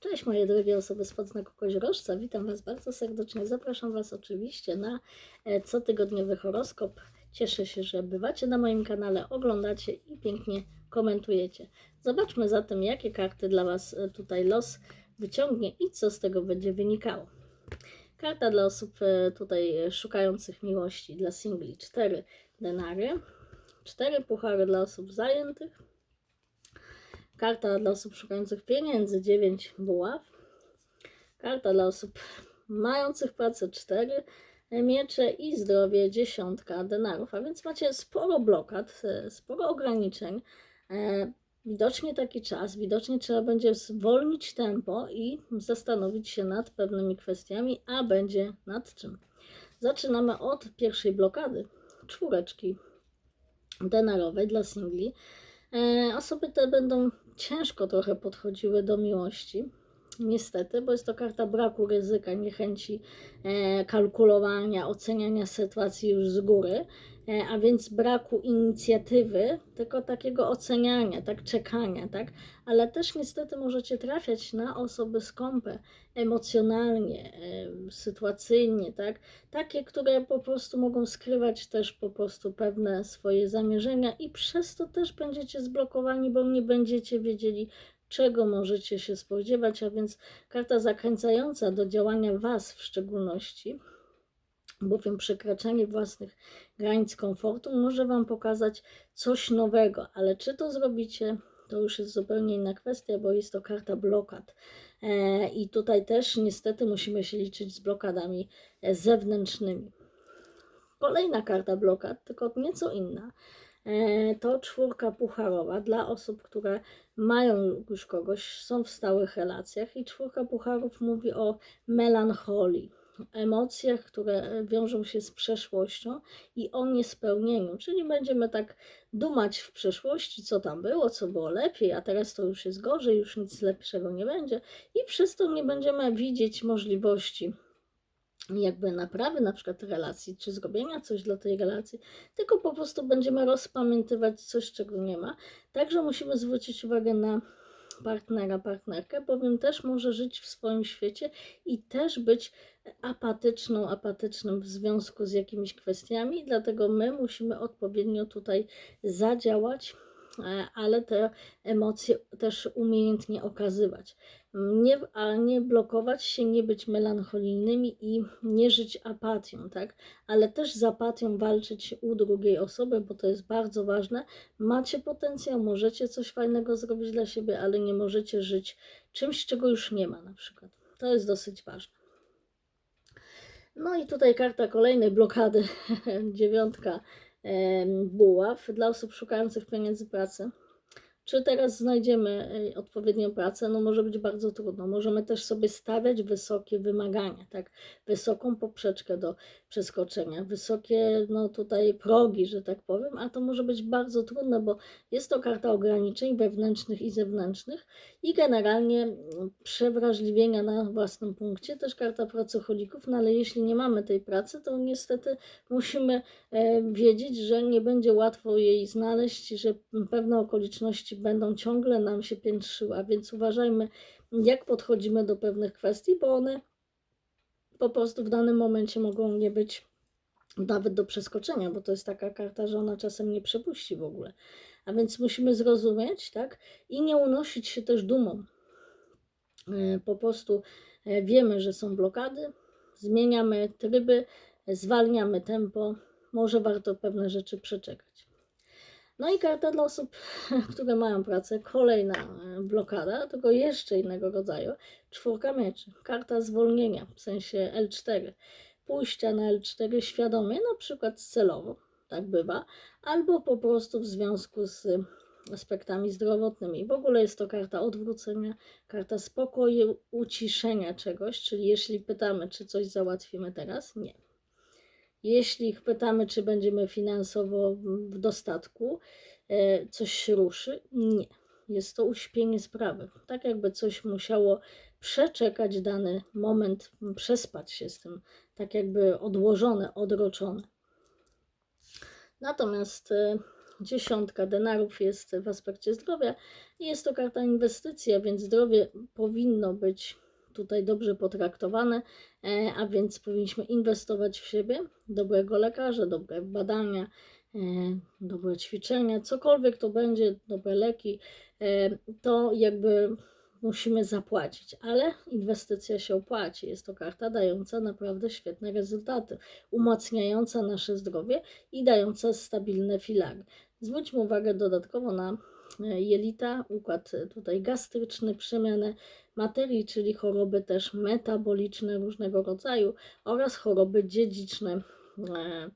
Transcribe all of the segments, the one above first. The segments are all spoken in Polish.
Cześć moje drogie osoby z podznaku koźrożca, witam Was bardzo serdecznie. Zapraszam Was oczywiście na e, cotygodniowy horoskop. Cieszę się, że bywacie na moim kanale, oglądacie i pięknie komentujecie. Zobaczmy zatem, jakie karty dla Was e, tutaj los wyciągnie i co z tego będzie wynikało. Karta dla osób e, tutaj szukających miłości, dla singli 4 denary, 4 puchary dla osób zajętych, Karta dla osób szukających pieniędzy 9 buław. Karta dla osób mających pracę 4 miecze i zdrowie dziesiątka denarów. A więc macie sporo blokad, e, sporo ograniczeń. E, Widocznie taki czas, widocznie trzeba będzie zwolnić tempo i zastanowić się nad pewnymi kwestiami, a będzie nad czym. Zaczynamy od pierwszej blokady, czwóreczki denarowej dla singli. E, Osoby te będą ciężko trochę podchodziły do miłości. Niestety, bo jest to karta braku ryzyka, niechęci e, kalkulowania, oceniania sytuacji już z góry, a więc braku inicjatywy, tylko takiego oceniania, tak czekania, tak? Ale też niestety możecie trafiać na osoby skąpe emocjonalnie, e, sytuacyjnie, tak? Takie, które po prostu mogą skrywać też po prostu pewne swoje zamierzenia i przez to też będziecie zblokowani, bo nie będziecie wiedzieli, czego możecie się spodziewać, a więc karta zakręcająca do działania Was w szczególności, bowiem przekraczanie własnych granic komfortu może Wam pokazać coś nowego, ale czy to zrobicie, to już jest zupełnie inna kwestia, bo jest to karta blokad. E, I tutaj też niestety musimy się liczyć z blokadami e, zewnętrznymi. Kolejna karta blokad, tylko nieco inna. E, To czwórka pucharowa dla osób, które mają już kogoś, są w stałych relacjach. I czwórka pucharów mówi o melancholii, emocjach, które wiążą się z przeszłością i o niespełnieniu. Czyli będziemy tak dumać w przeszłości, co tam było, co było lepiej, a teraz to już jest gorzej, już nic lepszego nie będzie. I przez to nie będziemy widzieć możliwości jakby naprawy na przykład relacji, czy zrobienia coś dla tej relacji, tylko po prostu będziemy rozpamiętywać coś, czego nie ma. Także musimy zwrócić uwagę na partnera, partnerkę, bowiem też może żyć w swoim świecie i też być apatyczną, apatycznym w związku z jakimiś kwestiami, dlatego my musimy odpowiednio tutaj zadziałać, e, ale te emocje też umiejętnie okazywać. Nie, a nie blokować się, nie być melancholijnymi i nie żyć apatią, tak? Ale też z apatią walczyć u drugiej osoby, bo to jest bardzo ważne. Macie potencjał, możecie coś fajnego zrobić dla siebie, ale nie możecie żyć czymś, czego już nie ma na przykład. To jest dosyć ważne. No i tutaj karta kolejnej blokady, dziewiątka buław dla osób szukających pieniędzy pracy. Czy teraz znajdziemy y, odpowiednią pracę? No może być bardzo trudno. Możemy też sobie stawiać wysokie wymagania, tak? Wysoką poprzeczkę do przeskoczenia, wysokie no tutaj progi, że tak powiem, a to może być bardzo trudne, bo jest to karta ograniczeń wewnętrznych i zewnętrznych i generalnie mm, przewrażliwienia na własnym punkcie, też karta pracocholików, no ale jeśli nie mamy tej pracy, to niestety musimy e, wiedzieć, że nie będzie łatwo jej znaleźć, że pewne okoliczności będą ciągle nam się piętrzyły, a więc uważajmy, jak podchodzimy do pewnych kwestii, bo one po prostu w danym momencie mogą nie być nawet do przeskoczenia, bo to jest taka karta, że ona czasem nie przepuści w ogóle. A więc musimy zrozumieć, tak? I nie unosić się też dumą. E, Po prostu e, wiemy, że są blokady, zmieniamy tryby, zwalniamy tempo, może warto pewne rzeczy przeczekać. No i karta dla osób, które mają pracę, kolejna e, blokada, tylko jeszcze innego rodzaju, czwórka mieczy, karta zwolnienia, w sensie L4, pójścia na L4 świadomie, na przykład celowo, tak bywa, albo po prostu w związku z aspektami zdrowotnymi. W ogóle jest to karta odwrócenia, karta spokoju, uciszenia czegoś, czyli jeśli pytamy, czy coś załatwimy teraz, nie. Jeśli ich pytamy, czy będziemy finansowo w dostatku, e, coś się ruszy, nie. Jest to uśpienie sprawy. Tak jakby coś musiało przeczekać dany moment, przespać się z tym, tak jakby odłożone, odroczone. Natomiast e, Dziesiątka denarów jest w aspekcie zdrowia i jest to karta inwestycji, a więc zdrowie powinno być tutaj dobrze potraktowane, e, a więc powinniśmy inwestować w siebie, dobrego lekarza, dobre badania, e, dobre ćwiczenia, cokolwiek to będzie, dobre leki, e, to jakby musimy zapłacić, ale inwestycja się opłaci. Jest to karta dająca naprawdę świetne rezultaty, umacniająca nasze zdrowie i dająca stabilne filary. Zwróćmy uwagę dodatkowo na jelita, układ e, tutaj gastryczny, przemianę materii, czyli choroby też metaboliczne różnego rodzaju oraz choroby dziedziczne, e,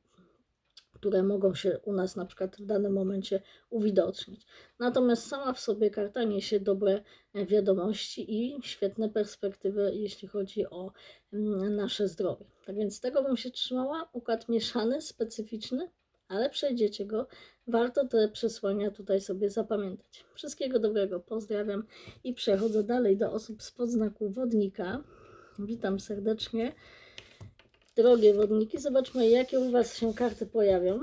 które mogą się u nas na przykład w danym momencie uwidocznić. Natomiast sama w sobie karta niesie dobre wiadomości i świetne perspektywy, jeśli chodzi o mm, nasze zdrowie. Tak więc tego bym się trzymała. Układ mieszany, specyficzny, ale przejdziecie go. Warto te przesłania tutaj sobie zapamiętać. Wszystkiego dobrego, pozdrawiam i przechodzę dalej do osób z podznaku wodnika. Witam serdecznie. Drogie wodniki, zobaczmy jakie u Was się karty pojawią.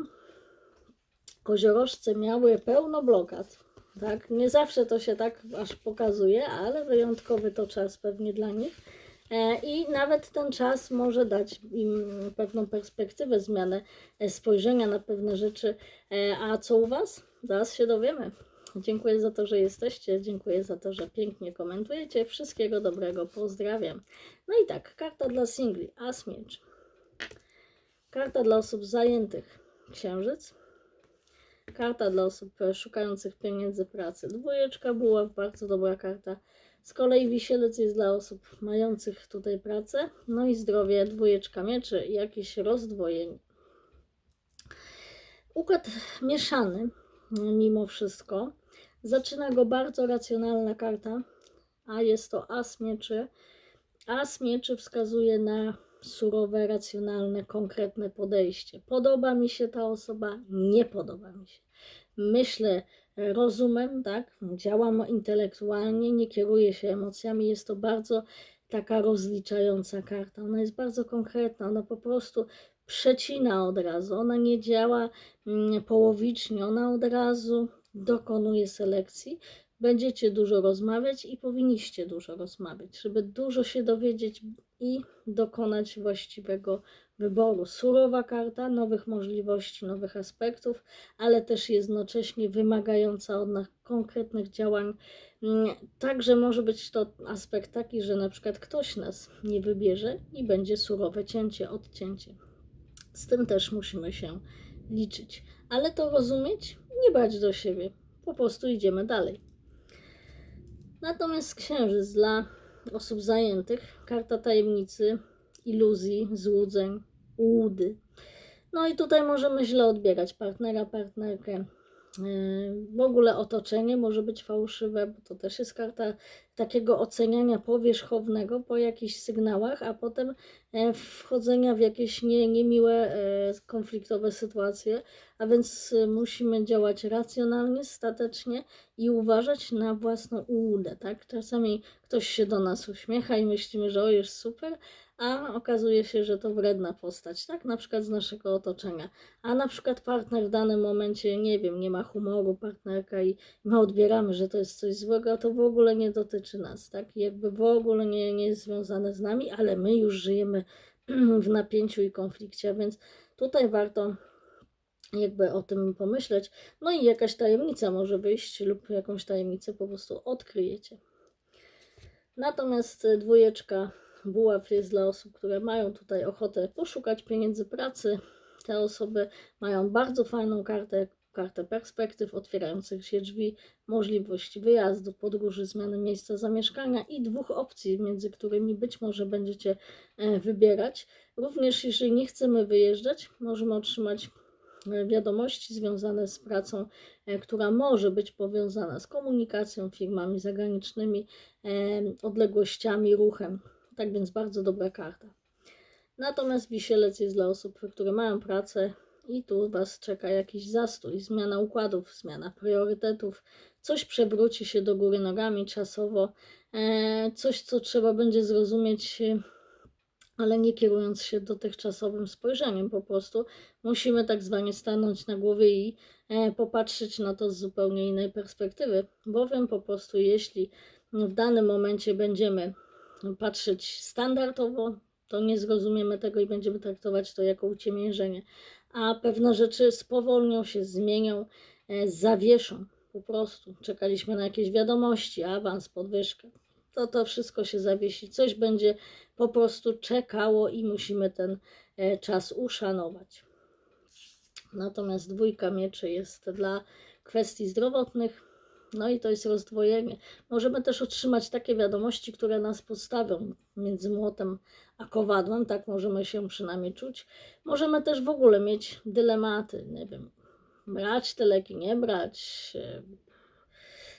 Koziorożce miały pełno blokad. Tak, nie zawsze to się tak aż pokazuje, ale wyjątkowy to czas pewnie dla nich. E, I nawet ten czas może dać im pewną perspektywę, zmianę e, spojrzenia na pewne rzeczy. E, a co u Was? Zaraz się dowiemy. Dziękuję za to, że jesteście. Dziękuję za to, że pięknie komentujecie. Wszystkiego dobrego. Pozdrawiam. No i tak, karta dla singli. As miecz. Karta dla osób zajętych. Księżyc. Karta dla osób szukających pieniędzy pracy. Dwójeczka była bardzo dobra karta. Z kolei wisielec jest dla osób mających tutaj pracę. No i zdrowie, dwójeczka mieczy jakieś rozdwojenie. Układ mieszany, mimo wszystko. Zaczyna go bardzo racjonalna karta, a jest to as mieczy. As mieczy wskazuje na surowe, racjonalne, konkretne podejście. Podoba mi się ta osoba, nie podoba mi się. Myślę rozumem, tak? Działam intelektualnie, nie kieruję się emocjami. Jest to bardzo taka rozliczająca karta. Ona jest bardzo konkretna, ona po prostu przecina od razu. Ona nie działa mm, połowicznie, ona od razu dokonuje selekcji. Będziecie dużo rozmawiać i powinniście dużo rozmawiać, żeby dużo się dowiedzieć i dokonać właściwego wyboru. Surowa karta nowych możliwości, nowych aspektów, ale też jednocześnie wymagająca od nas konkretnych działań. Mm, także może być to aspekt taki, że na przykład ktoś nas nie wybierze i będzie surowe cięcie, odcięcie. Z tym też musimy się liczyć. Ale to rozumieć, nie bać do siebie. Po prostu idziemy dalej. Natomiast księżyc dla osób zajętych, karta tajemnicy, iluzji, złudzeń, łudy. No i tutaj możemy źle odbierać partnera, partnerkę. W ogóle otoczenie może być fałszywe, bo to też jest karta takiego oceniania powierzchownego po jakichś sygnałach, a potem e, wchodzenia w jakieś nie, niemiłe, e, konfliktowe sytuacje. A więc e, musimy działać racjonalnie, statecznie i uważać na własną ułudę. Tak? Czasami ktoś się do nas uśmiecha i myślimy, że o, jest super, a okazuje się, że to wredna postać, tak? Na przykład z naszego otoczenia. A na przykład partner w danym momencie, nie wiem, nie ma humoru, partnerka i my odbieramy, że to jest coś złego, a to w ogóle nie dotyczy nas, tak? Jakby w ogóle nie, nie jest związane z nami, ale my już żyjemy w napięciu i konflikcie, więc tutaj warto jakby o tym pomyśleć. No i jakaś tajemnica może wyjść lub jakąś tajemnicę po prostu odkryjecie. Natomiast dwójeczka buław jest dla osób, które mają tutaj ochotę poszukać pieniędzy pracy. Te osoby mają bardzo fajną kartę, kartę perspektyw, otwierających się drzwi, możliwości wyjazdu, podróży, zmiany miejsca zamieszkania i dwóch opcji, między którymi być może będziecie e, wybierać. Również jeżeli nie chcemy wyjeżdżać, możemy otrzymać e, wiadomości związane z pracą, e, która może być powiązana z komunikacją, firmami zagranicznymi, odległościami, ruchem. Tak więc bardzo dobra karta. Natomiast wisielec jest dla osób, które mają pracę i tu Was czeka jakiś zastój, zmiana układów, zmiana priorytetów, coś przewróci się do góry nogami czasowo, e, coś, co trzeba będzie zrozumieć ale nie kierując się dotychczasowym spojrzeniem. Po prostu musimy tak zwanie stanąć na głowie i e, popatrzeć na to z zupełnie innej perspektywy, bowiem po prostu jeśli w danym momencie będziemy patrzeć standardowo, to nie zrozumiemy tego i będziemy traktować to jako uciemiężenie, a pewne rzeczy spowolnią się, zmienią, e, zawieszą. Po prostu czekaliśmy na jakieś wiadomości, awans, podwyżkę. To to wszystko się zawiesi. Coś będzie po prostu czekało i musimy ten e, czas uszanować. Natomiast dwójka mieczy jest dla kwestii zdrowotnych. No i to jest rozdwojenie. Możemy też otrzymać takie wiadomości, które nas postawią między młotem a kowadłem, tak możemy się przynajmniej czuć. Możemy też w ogóle mieć dylematy, nie wiem, brać te leki, nie brać. e,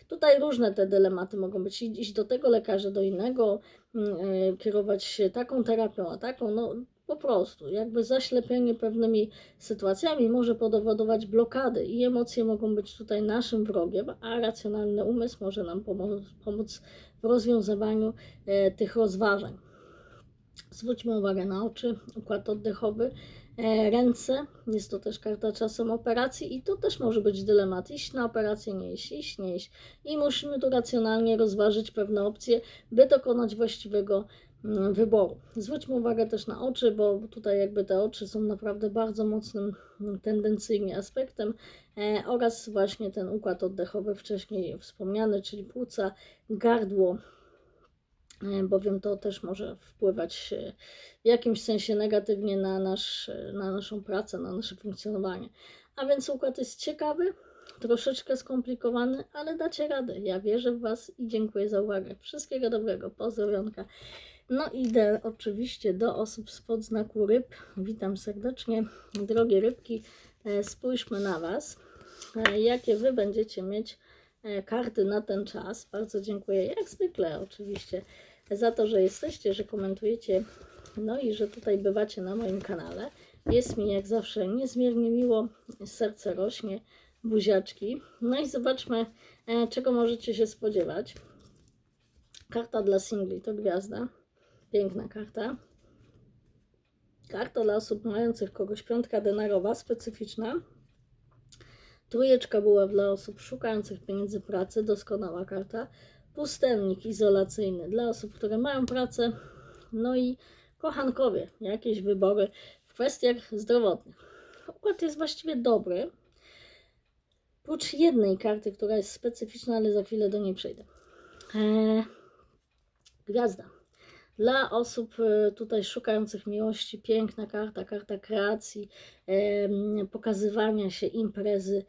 Tutaj różne te dylematy mogą być. Iść do tego lekarza, do innego, mm, e, kierować się taką terapią, a taką, no po prostu. Jakby zaślepienie pewnymi sytuacjami może powodować blokady i emocje mogą być tutaj naszym wrogiem, a racjonalny umysł może nam pomóc, w rozwiązywaniu e, tych rozważań. Zwróćmy uwagę na oczy, układ oddechowy, e, ręce. Jest to też karta czasem operacji i to też może być dylemat. Iść na operację, nie iść, iść, nie iść. I musimy tu racjonalnie rozważyć pewne opcje, by dokonać właściwego wyboru. Zwróćmy uwagę też na oczy, bo tutaj jakby te oczy są naprawdę bardzo mocnym mm, tendencyjnie aspektem e, oraz właśnie ten układ oddechowy wcześniej wspomniany, czyli płuca, gardło, e, bowiem to też może wpływać e, w jakimś sensie negatywnie na, nasz, e, na naszą pracę, na nasze funkcjonowanie. A więc układ jest ciekawy, troszeczkę skomplikowany, ale dacie radę. Ja wierzę w Was i dziękuję za uwagę. Wszystkiego dobrego, pozdrowionka. No idę oczywiście do osób spod znaku ryb. Witam serdecznie. Drogie rybki, e, spójrzmy na Was. E, Jakie Wy będziecie mieć e, karty na ten czas. Bardzo dziękuję, jak zwykle oczywiście, za to, że jesteście, że komentujecie, no i że tutaj bywacie na moim kanale. Jest mi jak zawsze niezmiernie miło, serce rośnie, buziaczki. No i zobaczmy, czego możecie się spodziewać. Karta dla singli to gwiazda. Piękna karta. Karta dla osób mających kogoś, piątka denarowa, specyficzna. Trójeczka była dla osób szukających pieniędzy pracy, doskonała karta. Pustelnik izolacyjny dla osób, które mają pracę. No i kochankowie, jakieś wybory w kwestiach zdrowotnych. Układ jest właściwie dobry. Prócz jednej karty, która jest specyficzna, ale za chwilę do niej przejdę. Eee, gwiazda. Dla osób e, tutaj szukających miłości, piękna karta, karta kreacji, pokazywania się imprezy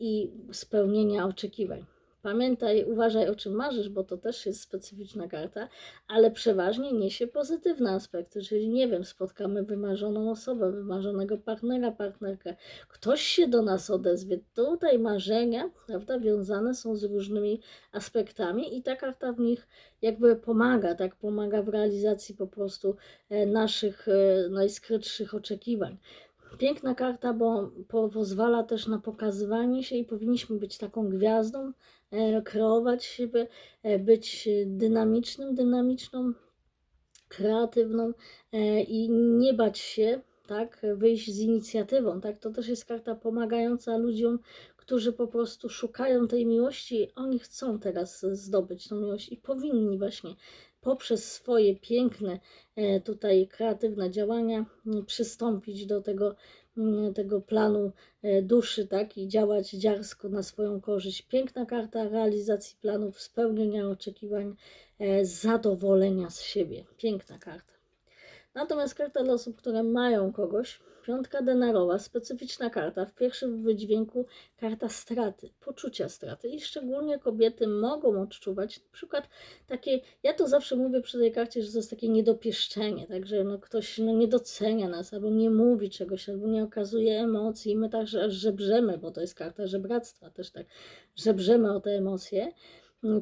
i spełnienia oczekiwań. Pamiętaj, uważaj o czym marzysz, bo to też jest specyficzna karta, ale przeważnie niesie pozytywne aspekty, czyli nie wiem, spotkamy wymarzoną osobę, wymarzonego partnera, partnerkę, ktoś się do nas odezwie. Tutaj marzenia, prawda, wiązane są z różnymi aspektami i ta karta w nich jakby pomaga, tak, pomaga w realizacji po prostu e, naszych e, najskrytszych oczekiwań. Piękna karta, bo po, pozwala też na pokazywanie się i powinniśmy być taką gwiazdą, kreować siebie, e, być dynamicznym, dynamiczną, kreatywną e, i nie bać się, tak, wyjść z inicjatywą, tak, to też jest karta pomagająca ludziom, którzy po prostu szukają tej miłości, oni chcą teraz zdobyć tą miłość i powinni właśnie poprzez swoje piękne e, tutaj kreatywne działania przystąpić do tego, tego planu e, duszy, tak, i działać dziarsko na swoją korzyść. Piękna karta realizacji planów, spełnienia oczekiwań, e, zadowolenia z siebie. Piękna karta. Natomiast karta dla osób, które mają kogoś, piątka denarowa, specyficzna karta, w pierwszym wydźwięku karta straty, poczucia straty i szczególnie kobiety mogą odczuwać na przykład takie, ja to zawsze mówię przy tej karcie, że to jest takie niedopieszczenie, także no ktoś no, nie docenia nas, albo nie mówi czegoś, albo nie okazuje emocji i my także aż żebrzemy, bo to jest karta żebractwa też tak, żebrzemy o te emocje.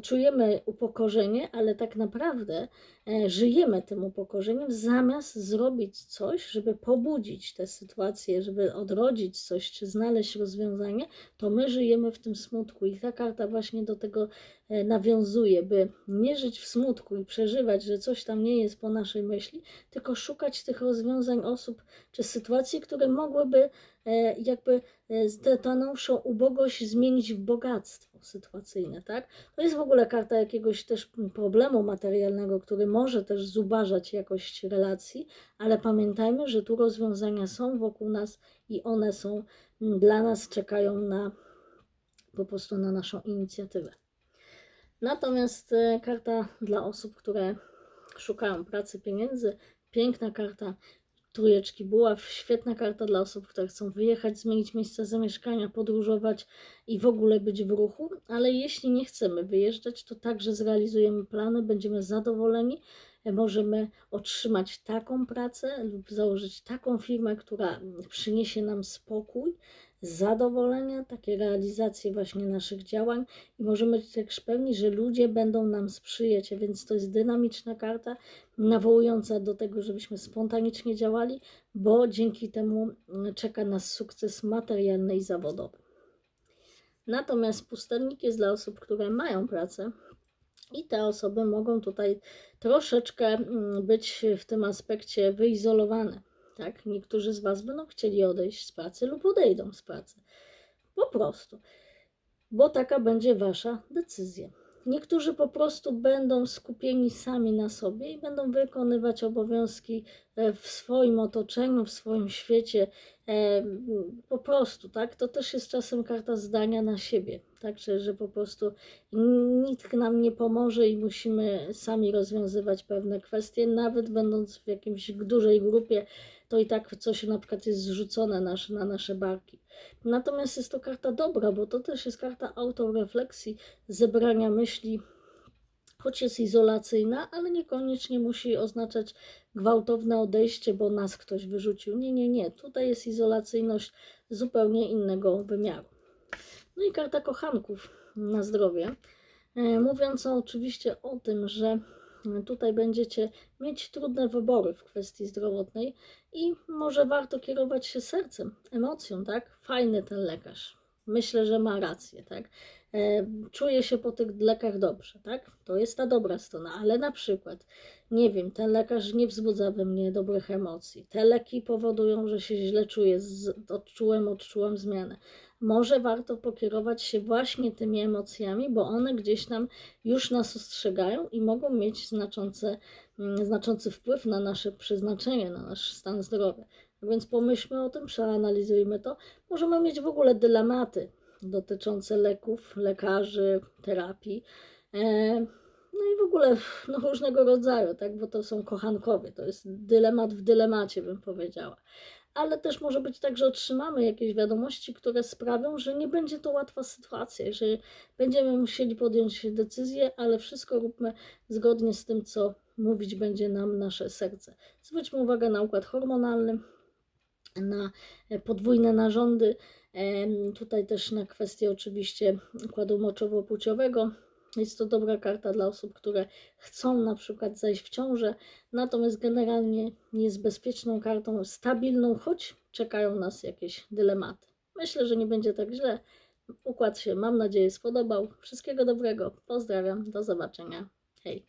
Czujemy upokorzenie, ale tak naprawdę e, żyjemy tym upokorzeniem, zamiast zrobić coś, żeby pobudzić tę sytuację, żeby odrodzić coś, czy znaleźć rozwiązanie, to my żyjemy w tym smutku. I ta karta właśnie do tego nawiązuje, by nie żyć w smutku i przeżywać, że coś tam nie jest po naszej myśli, tylko szukać tych rozwiązań osób czy sytuacji, które mogłyby e, jakby e, naszą ubogość zmienić w bogactwo sytuacyjne, tak? To jest w ogóle karta jakiegoś też problemu materialnego, który może też zubażać jakość relacji, ale pamiętajmy, że tu rozwiązania są wokół nas i one są dla nas, czekają na po prostu na naszą inicjatywę. Natomiast e, karta dla osób, które szukają pracy, pieniędzy, piękna karta trójeczki buław, świetna karta dla osób, które chcą wyjechać, zmienić miejsce zamieszkania, podróżować i w ogóle być w ruchu, ale jeśli nie chcemy wyjeżdżać, to także zrealizujemy plany, będziemy zadowoleni, możemy otrzymać taką pracę lub założyć taką firmę, która przyniesie nam spokój, zadowolenie, takie realizacje właśnie naszych działań i możemy być też pewni, że ludzie będą nam sprzyjać, więc to jest dynamiczna karta, nawołująca do tego, żebyśmy spontanicznie działali, bo dzięki temu czeka nas sukces materialny i zawodowy. Natomiast pustelnik jest dla osób, które mają pracę, i te osoby mogą tutaj troszeczkę mm, być w tym aspekcie wyizolowane. Tak? Niektórzy z Was będą chcieli odejść z pracy lub odejdą z pracy. Po prostu. Bo taka będzie Wasza decyzja. Niektórzy po prostu będą skupieni sami na sobie i będą wykonywać obowiązki e, w swoim otoczeniu, w swoim świecie, e, po prostu, tak? To też jest czasem karta zdania na siebie, tak? Że, że po prostu nikt nam nie pomoże i musimy sami rozwiązywać pewne kwestie, nawet będąc w jakiejś dużej grupie, to i tak coś na przykład jest zrzucone nasz, na nasze barki. Natomiast jest to karta dobra, bo to też jest karta autorefleksji, zebrania myśli, choć jest izolacyjna, ale niekoniecznie musi oznaczać gwałtowne odejście, bo nas ktoś wyrzucił. Nie, nie, nie. Tutaj jest izolacyjność zupełnie innego wymiaru. No i karta kochanków na zdrowie, e, mówiąca oczywiście o tym, że tutaj będziecie mieć trudne wybory w kwestii zdrowotnej i może warto kierować się sercem, emocją, tak? Fajny ten lekarz. Myślę, że ma rację, tak? Czuję się po tych lekach dobrze, tak? To jest ta dobra strona, ale na przykład, nie wiem, ten lekarz nie wzbudza we mnie dobrych emocji. Te leki powodują, że się źle czuję, z, odczułem, odczułam zmianę może warto pokierować się właśnie tymi emocjami, bo one gdzieś tam już nas ostrzegają i mogą mieć znaczące, mm, znaczący wpływ na nasze przeznaczenie, na nasz stan zdrowia. Więc pomyślmy o tym, przeanalizujmy to. Możemy mieć w ogóle dylematy dotyczące leków, lekarzy, terapii. E, no i w ogóle no, różnego rodzaju, tak? bo to są kochankowie. To jest dylemat w dylemacie, bym powiedziała ale też może być tak, że otrzymamy jakieś wiadomości, które sprawią, że nie będzie to łatwa sytuacja, że będziemy musieli podjąć decyzję, ale wszystko róbmy zgodnie z tym, co mówić będzie nam nasze serce. Zwróćmy uwagę na układ hormonalny, na podwójne narządy, tutaj też na kwestię oczywiście układu moczowo-płciowego, jest to dobra karta dla osób, które chcą na przykład zajść w ciążę, natomiast generalnie jest bezpieczną kartą, stabilną, choć czekają nas jakieś dylematy. Myślę, że nie będzie tak źle. Układ się, mam nadzieję, spodobał. Wszystkiego dobrego. Pozdrawiam. Do zobaczenia. Hej.